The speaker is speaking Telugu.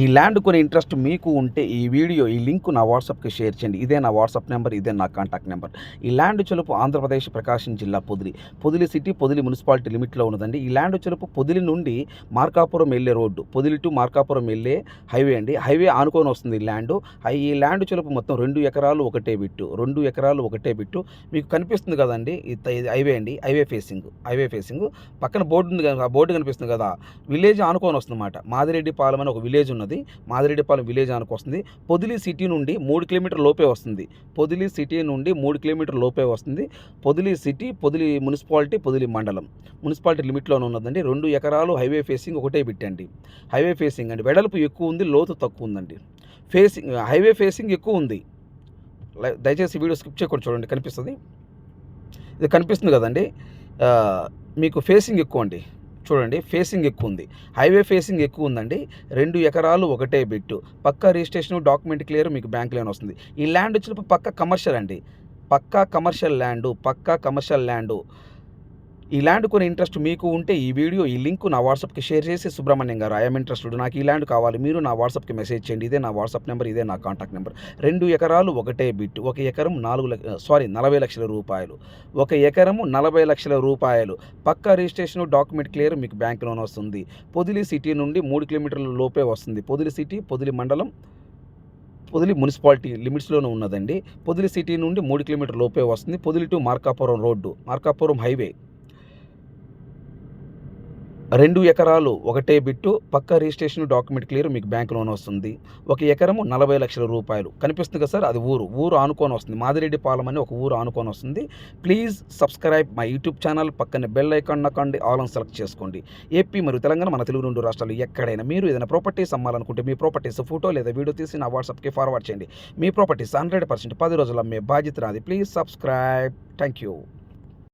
ఈ ల్యాండ్ కొనే ఇంట్రెస్ట్ మీకు ఉంటే ఈ వీడియో ఈ లింక్ నా వాట్సాప్కి షేర్ చేయండి. ఇదే నా వాట్సాప్ నెంబర్ ఇదే నా కాంటాక్ట్ నెంబర్. ఈ ల్యాండ్ చెలుపు ఆంధ్రప్రదేశ్ ప్రకాశం జిల్లా పొదిలి పొదిలి సిటీ పొదిలి మున్సిపాలిటీ లిమిట్లో ఉన్నదండి. ఈ ల్యాండ్ చెలుపు పొదిలి నుండి మార్కాపురం వెళ్ళే రోడ్డు పొదిలి టు మార్కాపురం వెళ్ళే హైవే అండి. హైవే ఆనుకొని వస్తుంది ఈ ల్యాండ్. ఈ ల్యాండ్ చెలుపు మొత్తం రెండు ఎకరాలు ఒకటే బిట్టు రెండు ఎకరాలు ఒకటే బిట్టు. మీకు కనిపిస్తుంది కదండి హైవే అండి హైవే ఫేసింగ్ హైవే ఫేసింగ్. పక్కన బోర్డు ఉంది కదా ఆ బోర్డు కనిపిస్తుంది కదా. విలేజ్ ఆనుకొని వస్తుందన్నమాట. మాదిరెడ్డి పాలెం అని ఒక విలేజ్ ఉన్నది. మాదిరెడ్డిపాలెం విలేజ్ ఆనుకు వస్తుంది. పొదిలి సిటీ నుండి మూడు కిలోమీటర్ లోపే వస్తుంది. పొదిలి సిటీ నుండి మూడు కిలోమీటర్ లోపే వస్తుంది. పొదిలి సిటీ పొదిలి మున్సిపాలిటీ పొదిలి మండలం. మున్సిపాలిటీ లిమిట్లోనే ఉన్నదండి. రెండు ఎకరాలు హైవే ఫేసింగ్ ఒకటే పెట్టండి. హైవే ఫేసింగ్ అండి. వెడల్పు ఎక్కువ ఉంది లోతు తక్కువ ఉందండి. ఫేసింగ్ హైవే ఫేసింగ్ ఎక్కువ ఉంది. లై- దయచేసి వీడియో స్కిప్ చేయకుండా చూడండి. కనిపిస్తుంది? ఇది కనిపిస్తుంది కదండి. మీకు ఫేసింగ్ ఎక్కువ అండి. చూడండి ఫేసింగ్ ఎక్కువ ఉంది హైవే ఫేసింగ్ ఎక్కువ ఉందండి రెండు ఎకరాలు ఒకటే బిట్టు. పక్క రిజిస్ట్రేషన్ డాక్యుమెంట్ క్లియర్ మీకు బ్యాంక్ లోన్ వస్తుంది. ఈ ల్యాండ్ వచ్చినప్పుడు పక్క కమర్షియల్ అండి. పక్కా కమర్షియల్ ల్యాండ్ పక్కా కమర్షియల్ ల్యాండు. ఈ ల్యాండ్ కొని ఇంట్రెస్ట్ మీకు ఉంటే ఈ వీడియో ఈ లింక్ నా వాట్సాప్కి షేర్ చేసి సుబ్రహ్మణ్యం గారు ఐఎమ్ ఇంట్రెస్టెడ్. నాకు ఈ ల్యాండ్ కావాలి. మీరు నా వాట్సాప్కి మెసేజ్ చేయండి. ఇదే నా వాట్సాప్ నెంబర్ ఇదే నా కాంటాక్ట్ నెంబర్. రెండు ఎకరాలు ఒకటే బిట్. ఒక ఎకరం నాలుగు లక్ష సారీ నలభై లక్షల రూపాయలు. ఒక ఎకరము నలభై లక్షల రూపాయలు. పక్క రిజిస్ట్రేషన్ డాక్యుమెంట్ క్లియర్ మీకు బ్యాంక్ లోన్ వస్తుంది. పొదిలి సిటీ నుండి మూడు కిలోమీటర్ల లోపే వస్తుంది. పొదిలి సిటీ పొదిలి మండలం పొదిలి మున్సిపాలిటీ లిమిట్స్లోనే ఉన్నదండి. పొదిలి సిటీ నుండి మూడు కిలోమీటర్ లోపే వస్తుంది. Podili to Markapuram road Markapuram highway. రెండు ఎకరాలు ఒకటే బిట్టు పక్క రిజిస్ట్రేషన్ డాక్యుమెంట్ క్లియర్ మీకు బ్యాంక్ లోన్ వస్తుంది. ఒక ఎకరము నలభై లక్షల రూపాయలు. కనిపిస్తుంది కదా సార్? అది ఊరు. ఊరు ఆనుకొని వస్తుంది. మాదిరెడ్డి పాలెం అని ఒక ఊరు ఆనుకొని వస్తుంది. Please subscribe my YouTube channel. పక్కన బెల్ ఐకాన్ నొక్కండి. ఆల్ ఆన్ సెలెక్ట్ చేసుకోండి. ఏపీ మరియు తెలంగాణ మన తెలుగు రెండు రాష్ట్రాలు ఎక్కడైనా మీరు ఏదైనా ప్రాపర్టీస్ అమ్మాలనుకుంటే మీ ప్రాపర్టీస్ ఫోటో లేదా వీడియో తీసి నా వాట్సాప్కి ఫార్వర్డ్ చేయండి. మీ ప్రాపర్టీస్ హండ్రెడ్ పర్సెంట్ పది రోజులు అమ్మే బాధ్యత నాది. Please subscribe. Thank you